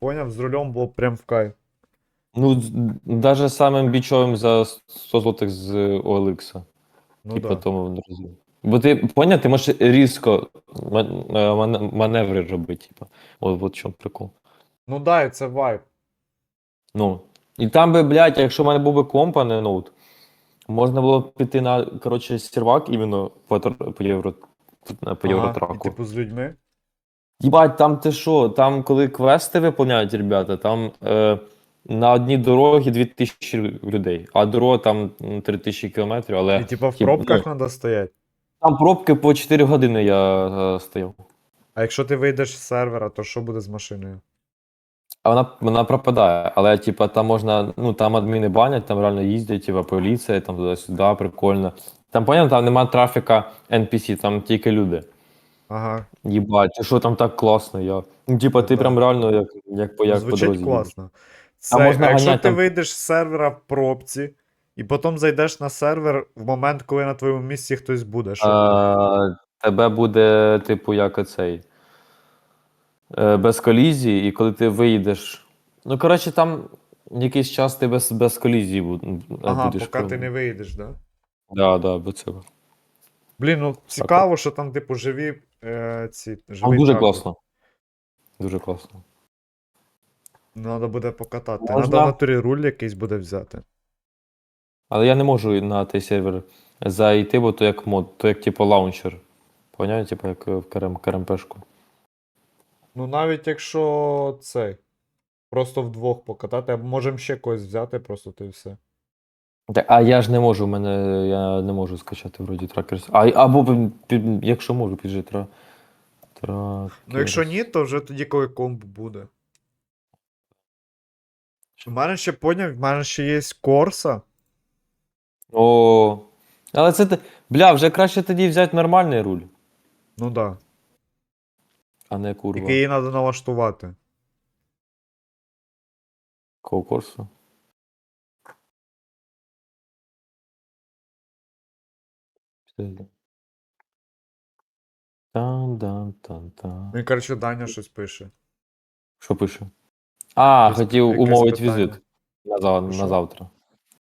Поняв, з рулем було прям в кайф. Ну, даже самим бічовим за 100 злотих з OLX. Ну типа да. тому друзі. Бо ти поняв, ти можеш різко ман- е, ман- маневри робити, типа. От, от в чому прикол. Ну да, і це вайб. Ну. І там би, блядь, якщо в мене був би комп, а не ноут, можна було б піти на, коротше, сервак іменно по, тр- по, євро, по Ага, і євротраку. типу з людьми. Їбать, там ти що? Там, коли квести виповняють, ребята, там е, на одній дорогі 2000 людей, а дорога там 3000 кілометрів, але І типу в пробках ну, треба стояти. там пробки по 4 години я е, стояв. А якщо ти вийдеш з сервера, то що буде з машиною? А вона, вона пропадає, але типа там можна, ну там адміни банять, там реально їздять, типа поліція, там туди-сюди, прикольно. Там понятно, там немає трафіка NPC, там тільки люди. Ага. Їбать, що там так класно, я. Ну, типа, Ну, ти да. прям реально як, як, по- Ну, як по Звучить дорозі. класно. Це, можна якщо ганяти ти там- вийдеш з сервера в пробці, і потім зайдеш на сервер в момент, коли на твоєму місці хтось буде. Що? А, тебе буде, типу, як оцей. е, Без колізії, і коли ти виїдеш. Ну, коротше, там якийсь час ти без, без колізії бу- Ага, будеш. поки ти не виїдеш, да? Да, да, без цього. Блін, ну цікаво, що там, типу, живі е, ці. Там дуже трактор. класно. Дуже класно. Треба буде покатати. Можна. Треба в натурі руль якийсь буде взяти. Але я не можу на той сервер зайти, бо то як мод, то як типу лаунчер. Поняв? Типу як в КРМ, КРМПшку. Ну, навіть якщо цей. Просто вдвох покатати, або можемо ще когось взяти, просто то і все. Так, а я ж не можу, в мене я не можу скачати вроді тракерс. А, або якщо можу, піджи тра. Тракерс. Ну, якщо ні, то вже тоді, коли комп буде. У мене ще поняв, в мене ще є корса. О. Але це ти. Бля, вже краще тоді взяти нормальний руль, Ну да. а не курва. Тільки її треба налаштувати. Кого курсу? Тан-дан-тан-тан. Він, коротше, Даня щось пише. Що пише? А, Якесь- хотів якесь умовити питання. візит на, зав... Що? на завтра.